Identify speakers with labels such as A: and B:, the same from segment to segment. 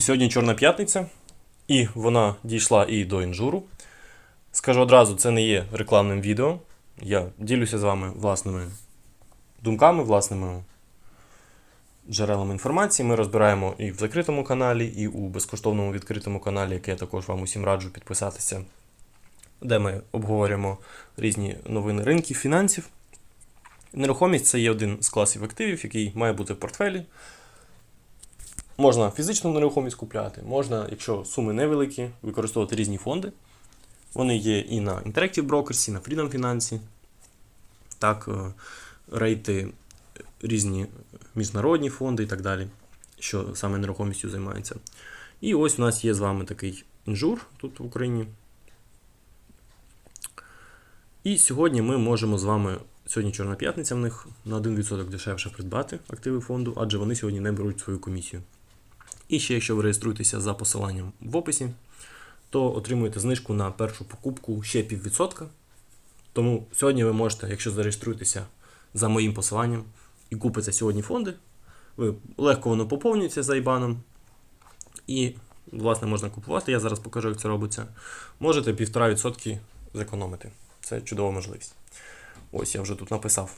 A: Сьогодні Чорна п'ятниця, і вона дійшла і до інжуру. Скажу одразу, це не є рекламним відео. Я ділюся з вами власними думками, власними джерелами інформації. Ми розбираємо і в закритому каналі, і у безкоштовному відкритому каналі, який я також вам усім раджу підписатися, де ми обговорюємо різні новини ринків, фінансів. Нерухомість це є один з класів активів, який має бути в портфелі. Можна фізичну нерухомість купляти, можна, якщо суми невеликі, використовувати різні фонди. Вони є і на Interactive Brokers, і на Freedom Finance. Так, е, рейти різні міжнародні фонди і так далі, що саме нерухомістю займаються. І ось у нас є з вами такий інжур тут в Україні. І сьогодні ми можемо з вами, сьогодні Чорна п'ятниця в них на 1% дешевше придбати активи фонду, адже вони сьогодні не беруть свою комісію. І ще, якщо ви реєструєтеся за посиланням в описі, то отримуєте знижку на першу покупку ще піввідсотка. Тому сьогодні ви можете, якщо зареєструєтеся за моїм посиланням і купите сьогодні фонди, ви легко воно поповнюється за IBAN. І, власне, можна купувати. Я зараз покажу, як це робиться. Можете 1,5% зекономити. Це чудова можливість. Ось я вже тут написав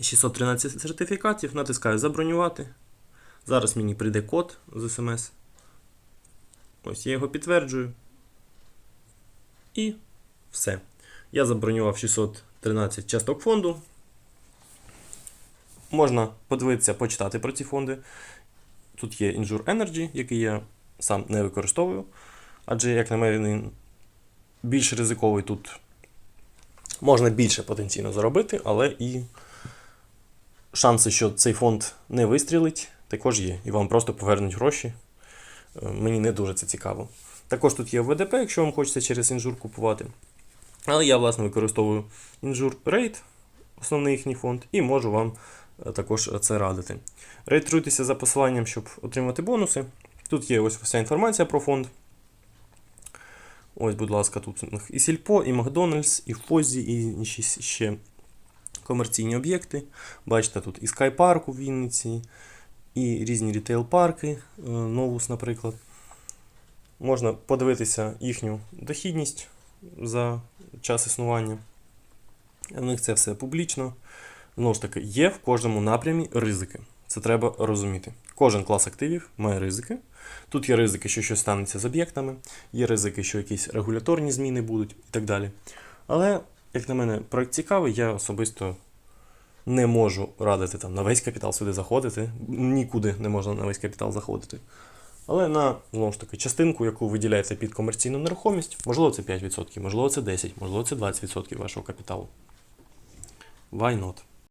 A: 613 сертифікатів, натискаю забронювати. Зараз мені прийде код з смс. Ось я його підтверджую. І все. Я забронював 613 часток фонду. Можна подивитися, почитати про ці фонди. Тут є Injure Energy, який я сам не використовую. Адже, як на мене, він більш ризиковий тут. Можна більше потенційно заробити, але і шанси, що цей фонд не вистрілить, також є. І вам просто повернуть гроші. Е, Мені не дуже це цікаво. Також тут є ВДП, якщо вам хочеться через інжур купувати. Але я, власне, використовую інжур Rate, основний їхній фонд, і можу вам е, також це радити. Реєструйтеся за посиланням, щоб отримати бонуси. Тут є ось вся інформація про фонд. Ось, будь ласка, тут і Сільпо, і Макдональдс, і Фозі, і ще комерційні об'єкти. Бачите, тут і Sky у Вінниці, і різні рітейл-парки, е, Новус, наприклад. Можна подивитися їхню дохідність за час існування. У них це все публічно. Знову ж таки, є в кожному напрямі ризики. Це треба розуміти. Кожен клас активів має ризики. Тут є ризики, що щось станеться з об'єктами, є ризики, що якісь регуляторні зміни будуть і так далі. Але, як на мене, проект цікавий, я особисто не можу радити там на весь капітал сюди заходити. Нікуди не можна на весь капітал заходити. Але на знову ж таки частинку, яку виділяється під комерційну нерухомість, можливо, це 5%, можливо, це 10%, можливо, це 20% вашого капіталу. Why not?